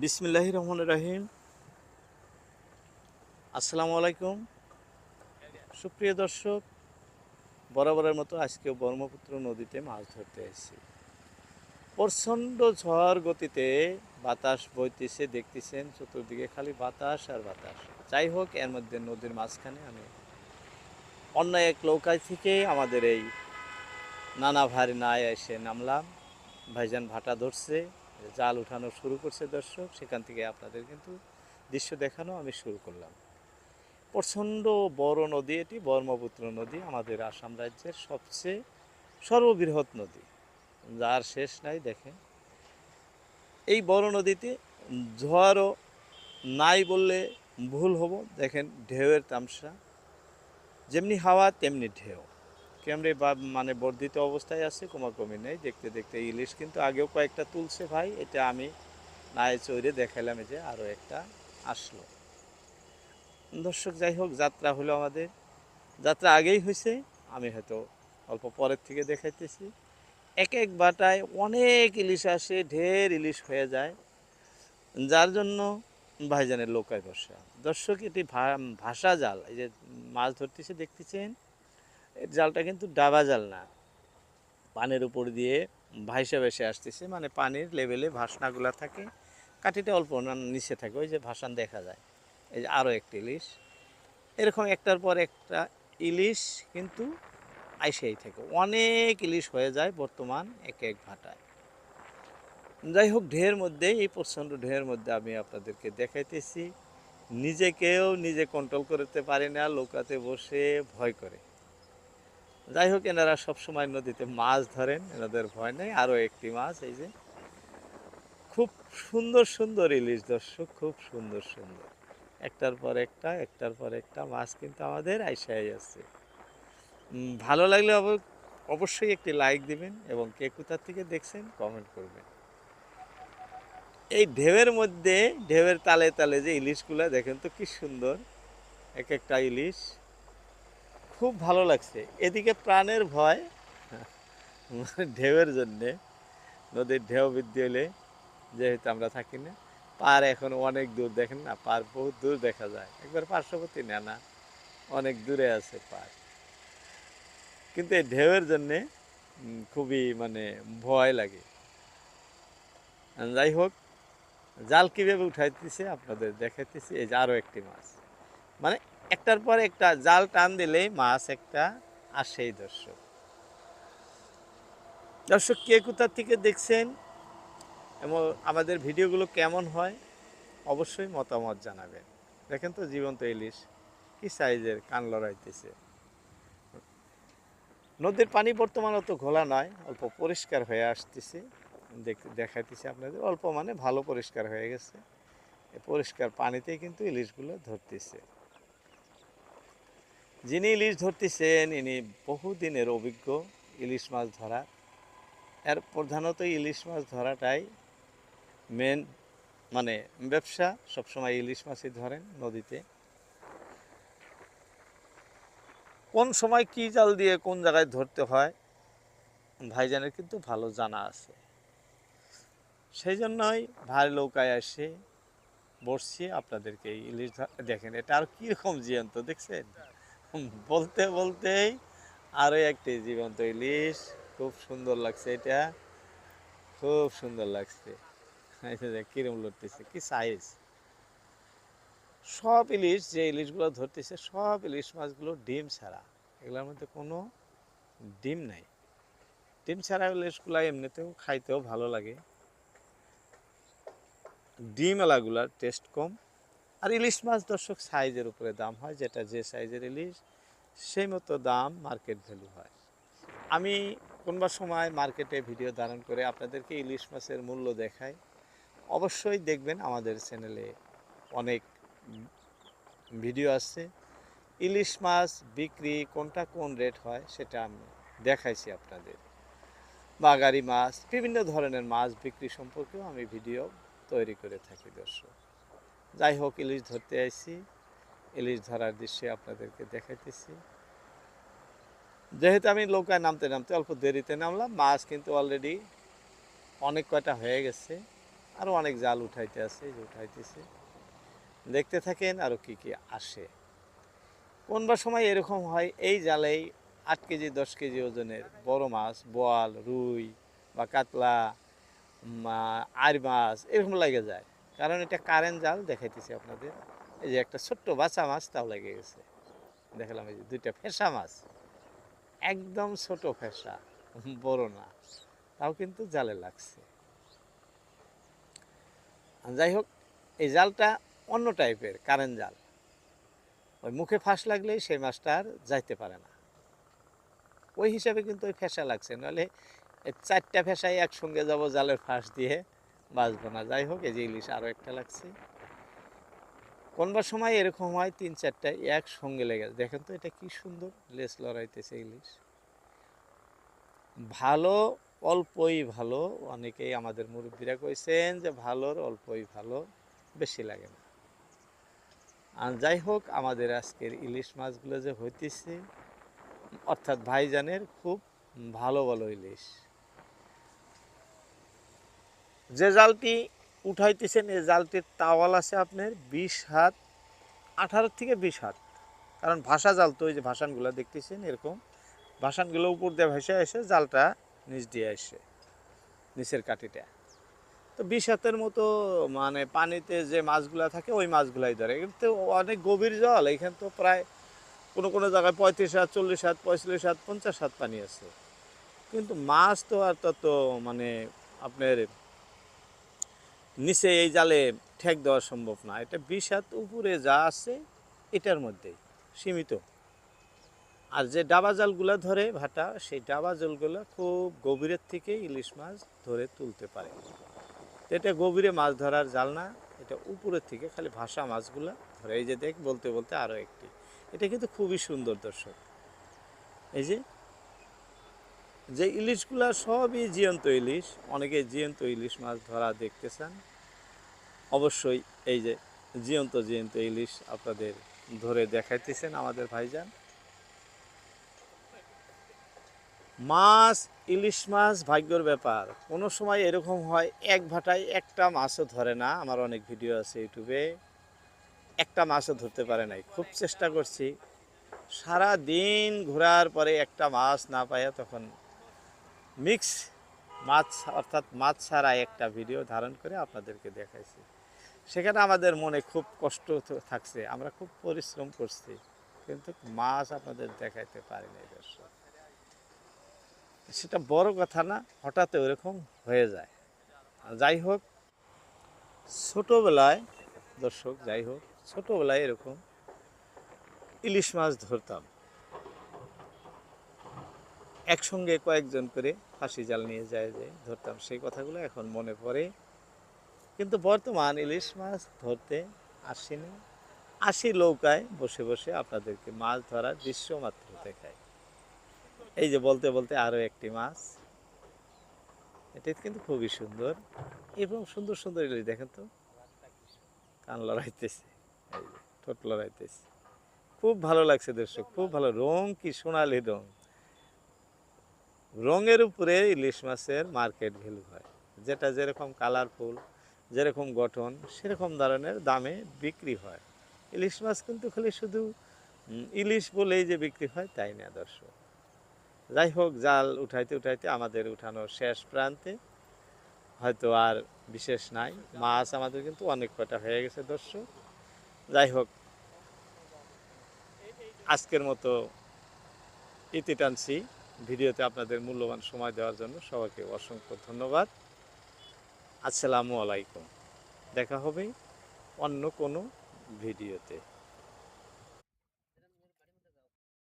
বিসমিল্লাহ রহমান রাহিম। আসসালামু আলাইকুম। সুপ্রিয় দর্শক, বরাবরের মতো আজকেও ব্রহ্মপুত্র নদীতে মাছ ধরতে এসেছি। প্রচণ্ড ঝড় গতিতে বাতাস বইতেছে, দেখতেছেন চতুর্দিকে খালি বাতাস আর বাতাস। যাই হোক, এর মধ্যে নদীর মাঝখানে আমি অন্য এক নৌকায় থেকে আমাদের এই নানা ভারী নায় এসে নামলাম। ভাইজান ভাটা ধরছে। জাল উঠানো শুরু করছে দর্শক, সেখান থেকে আপনাদের কিন্তু দৃশ্য দেখানো আমি শুরু করলাম। প্রচণ্ড বড় নদী এটি, ব্রহ্মপুত্র নদী, আমাদের আসাম রাজ্যের সবচেয়ে সর্ববৃহৎ নদী। যার শেষ নাই, দেখেন। এই বড় নদীতে ঝড়ও নাই বললে ভুল হব। দেখেন, ঢেউয়ের তামসা। যেমনি হাওয়া, তেমনি ঢেউ। কেমনে বা মানে বর্ধিত অবস্থায় আছে কোমাকমি নেই, দেখতে দেখতে ইলিশ কিন্তু আগেও কয়েকটা তুলছে ভাই, এটা আমি নায়ে চৈরে দেখালাম যে আরও একটা আসলো। দর্শক, যাই হোক, যাত্রা হলো আমাদের। যাত্রা আগেই হয়েছে আমি হয়তো অল্প পরের থেকে দেখাইতেছি। এক এক বাটায় অনেক ইলিশ আসে, ঢের ইলিশ হয়ে যায়। যার জন্য ভাইজানের লোকায় বসা দর্শক, এটি ভাষা জাল, এই যে মাছ ধরতেছে, দেখতেছেন? এর জালটা কিন্তু ডাবা জাল না। পানের উপর দিয়ে ভাইসা ভেসে আসতেছে মানে পানির লেভেলে ভাসনাগুলা থাকে, কাঠিটা অল্প নিচে থাকে, ওই যে ভাসান দেখা যায়। এই যে আরও একটি ইলিশ। এরকম একটার পর একটা ইলিশ কিন্তু আইসেই থাকে। অনেক ইলিশ হয়ে যায় বর্তমান এক এক ভাটায়। যাই হোক, ঢের মধ্যে, এই প্রচণ্ড ঢের মধ্যে আমি আপনাদেরকে দেখাইতেছি। নিজেকেও নিজে কন্ট্রোল করতে পারি না, লোকাতে বসে ভয় করে। যাই হোক, এনারা সবসময় নদীতে মাছ ধরেন, এনাদের ভয় নেই। আরও একটি মাছ, এই যে। খুব সুন্দর সুন্দর ইলিশ, দর্শক, খুব সুন্দর সুন্দর। একটার পর একটা, একটার পর একটা মাছ কিন্তু আমাদের আইসাই আছে। ভালো লাগলে অব- অবশ্যই একটি লাইক দিবেন এবং কে কোথা থেকে দেখছেন কমেন্ট করবেন। এই ঢেউয়ের মধ্যে, ঢেউয়ের তালে তালে যে ইলিশগুলো, দেখেন তো কি সুন্দর। এক একটা ইলিশ। খুব ভালো লাগছে। এদিকে প্রাণের ভয়, ঢেউয়ের জন্যে। নদীর ঢেউ বৃদ্ধি হলে যেহেতু আমরা থাকি না পার এখন অনেক দূর দেখেন না পার বহুত দূর দেখা যায়। একবার পার্শ্ববর্তী না না, অনেক দূরে আছে পার কিন্তু এই ঢেউয়ের জন্যে খুবই মানে ভয় লাগে। যাই হোক, জাল কীভাবে উঠাইতেছে আপনাদের দেখাইতেছি, এই যে আরও একটি মাছ। মানে একটার পর একটা জাল টান দিলেই মাছ একটা আসেই দর্শক। দর্শক, কে কোথা থেকে দেখছেন? এবং আমাদের ভিডিওগুলো কেমন হয়? অবশ্যই মতামত জানাবেন। দেখেন তো জীবন্ত ইলিশ, কি সাইজের, কান লড়াইতেছে। নদীর পানি বর্তমান অত ঘোলা নয়, অল্প পরিষ্কার হয়ে আসতেছে। দেখ- দেখাইতেছি আপনাদের, অল্প মানে ভালো পরিষ্কার হয়ে গেছে। পরিষ্কার পানিতেই কিন্তু ইলিশগুলো ধরতেছে। যিনি ইলিশ ধরতেছেন, ইনি বহুদিনের অভিজ্ঞ ইলিশ মাছ ধরা। এর প্রধানত ইলিশ মাছ ধরাটাই মেন মানে ব্যবসা, সবসময় ইলিশ মাছই ধরেন নদীতে। কোন সময় কি জাল দিয়ে কোন জায়গায় ধরতে হয়, ভাইজানের কিন্তু ভালো জানা আছে। সেই জন্যই ভাই নৌকায় এসে বসছি, আপনাদেরকে ইলিশ দেখেন, এটা আর কীরকম জীবন্ত, দেখছেন? বলতে বলতেই আরও একটি জীবন্ত ইলিশ। খুব সুন্দর লাগছে এটা। খুব সুন্দর লাগছে। কিরম লড়তেছে কি সাইজ সব ইলিশ, যে ইলিশগুলো ধরতেছে, সব ইলিশ মাছগুলো ডিম ছাড়া। এগুলোর মধ্যে কোনো ডিম নাই। ডিম ছাড়া ইলিশগুলো এমনিতেও খাইতেও ভালো লাগে। ডিম এলাগুলার টেস্ট কম। আর ইলিশ মাছ দর্শক সাইজের উপরে দাম হয়, যেটা যে সাইজের ইলিশ, সেই মতো দাম মার্কেট ভ্যালু হয়। আমি কোনবা সময় মার্কেটে ভিডিও ধারণ করে আপনাদেরকে ইলিশ মাছের মূল্য দেখাই, অবশ্যই দেখবেন আমাদের চ্যানেলে অনেক ভিডিও আছে। ইলিশ মাছ বিক্রি কোনটা কোন রেট হয় সেটা আমি দেখাইছি আপনাদের। বাগারি মাছ, বিভিন্ন ধরনের মাছ বিক্রি সম্পর্কেও আমি ভিডিও তৈরি করে থাকি দর্শক। যাই হোক, ইলিশ ধরতে আইছি। ইলিশ ধরার দৃশ্যে আপনাদেরকে দেখাইতেছি। যেহেতু আমি নৌকায় নামতে নামতে অল্প দেরিতে নামলাম, মাছ কিন্তু অলরেডি অনেক কয়টা হয়ে গেছে আরও অনেক জাল উঠাইতে আছে উঠাইতেছে। দেখতে থাকেন আরও কি কি আসে। কোনবার সময় এরকম হয়, এই জালেই আট কেজি, দশ কেজি ওজনের বড় মাছ, বোয়াল, রুই বা কাতলা আর মাছ, এরকম লেগে যায়। কারণ এটা কারেন্ট জাল দেখাইতেছি আপনাদের। এই যে একটা ছোট্ট বাচ্চা মাছ তাও লেগে গেছে। দেখলাম এই যে দুইটা ফেসা মাছ। একদম ছোট ফেসা, বড় না। তাও কিন্তু জালে লাগছে। যাই হোক, এই জালটা অন্য টাইপের, কারেন্ট জাল। ওই মুখে ফাঁস লাগলেই সেই মাছটা আর যাইতে পারে না। ওই হিসাবে কিন্তু ওই ফেসা লাগছে। নাহলে চারটা ফেসাই একসঙ্গে যাব জালের ফাঁস দিয়ে। বাঁচবো না। যাই হোক, এই যে ইলিশ আরও একটা লাগছে। কোনবার সময় এরকম হয়, তিন চারটা একসঙ্গে লেগে যায়। দেখেন তো এটা কি সুন্দর লেস লড়াইতেছে ইলিশ। ভালো, অল্পই ভালো। অনেকেই আমাদের মুরব্বীরা কইছেন যে ভালোর অল্পই ভালো, বেশি লাগে না। আর যাই হোক, আমাদের আজকের ইলিশ মাছগুলো যে হইতেছে, অর্থাৎ ভাইজানের খুব ভালো ভালো ইলিশ। যে জালটি উঠাইতেছেন, এই জালটির তাওয়াল আছে আপনার বিশ হাত, আঠারো থেকে বিশ হাত। কারণ ভাষা জাল তো ওই যে ভাসানগুলো দেখতেছেন এরকম, ভাসানগুলো উপর দিয়ে ভেসে এসে জালটা নিচ দিয়ে আসে, নিচের কাঠিটা তো বিশ হাতের মতো মানে পানিতে যে মাছগুলা থাকে, ওই মাছগুলাই ধরে। কিন্তু অনেক গভীর জল, এখানে তো প্রায় কোনো কোনো জায়গায় পঁয়ত্রিশ হাত, চল্লিশ হাত, পঁয়তাল্লিশ হাত, পঞ্চাশ হাত পানি আছে। কিন্তু মাছ তো আর তত মানে আপনার নিচে এই জালে ঠেক দেওয়া সম্ভব না। এটা হাত উপরে যা আছে, এটার মধ্যেই সীমিত। আর যে ডাবা জালগুলো ধরে ভাটা, সেই ডাবা জালগুলো খুব গভীরের থেকে ইলিশ মাছ ধরে তুলতে পারে। এটা গভীরে মাছ ধরার জাল না, এটা উপরের থেকে খালি ভাষা মাছগুলো ধরে, এই যে দেখ, বলতে বলতে আরও একটি। এটা কিন্তু খুবই সুন্দর, দর্শক। এই যে যে ইলিশগুলা সবই জিয়ন্ত ইলিশ, অনেকে জিয়ন্ত ইলিশ মাছ ধরা দেখতে চান অবশ্যই এই যে জিয়ন্ত জিয়ন্ত ইলিশ আপনাদের ধরে দেখাইতেছেন আমাদের ভাইজান। মাছ, ইলিশ মাছ ভাগ্যর ব্যাপার। কোনো সময় এরকম হয়, এক ভাটায় একটা মাছও ধরে না। আমার অনেক ভিডিও আছে ইউটিউবে। একটা মাছও ধরতে পারে নাই। খুব চেষ্টা করছি। সারা দিন ঘোরার পরে একটা মাছ না পাইয়া তখন মিক্স মাছ, অর্থাৎ মাছ ছাড়া একটা ভিডিও ধারণ করে আপনাদেরকে দেখাইছি। সেখানে আমাদের মনে খুব কষ্ট থাকছে, আমরা খুব পরিশ্রম করছি, কিন্তু মাছ আপনাদের দেখাইতে পারি নাই দর্শক। সেটা বড় কথা না, হঠাৎ ওরকম হয়ে যায়। যাই হোক, ছোটোবেলায় দর্শক, যাই হোক, ছোটোবেলায় এরকম ইলিশ মাছ ধরতাম। একসঙ্গে কয়েকজন করে ফাঁসি জাল নিয়ে যায় যে ধরতাম সেই কথাগুলো এখন মনে পড়ে। কিন্তু বর্তমান ইলিশ মাছ ধরতে আসিনি। আসি নৌকায় বসে বসে আপনাদেরকে মাছ ধরার দৃশ্য মাত্র দেখায়। এই যে বলতে বলতে আরও একটি মাছ। এটা কিন্তু খুবই সুন্দর এবং সুন্দর সুন্দর ইলিশ, দেখেন তো। কান লড়াইতেছে, এই যে ঠোঁট লড়াইতেছে। খুব ভালো লাগছে দর্শক, খুব ভালো। রং কি সোনালি রং। রঙের উপরে ইলিশ মাছের মার্কেট ভ্যালু হয়। যেটা যেরকম কালারফুল, যেরকম গঠন, সেরকম ধরনের দামে বিক্রি হয়। ইলিশ মাছ কিন্তু খালি শুধু ইলিশ বলেই যে বিক্রি হয় তাই না দর্শক? যাই হোক, জাল উঠাইতে উঠাইতে আমাদের উঠানোর শেষ প্রান্তে হয়তো আর বিশেষ নাই। মাছ আমাদের কিন্তু অনেক কটা হয়ে গেছে দর্শক। যাই হোক, আজকের মতো ইতি টানছি। ভিডিওতে আপনাদের মূল্যবান সময় দেওয়ার জন্য সবাইকে অসংখ্য ধন্যবাদ। আসসালামু আলাইকুম। দেখা হবে অন্য কোনো ভিডিওতে।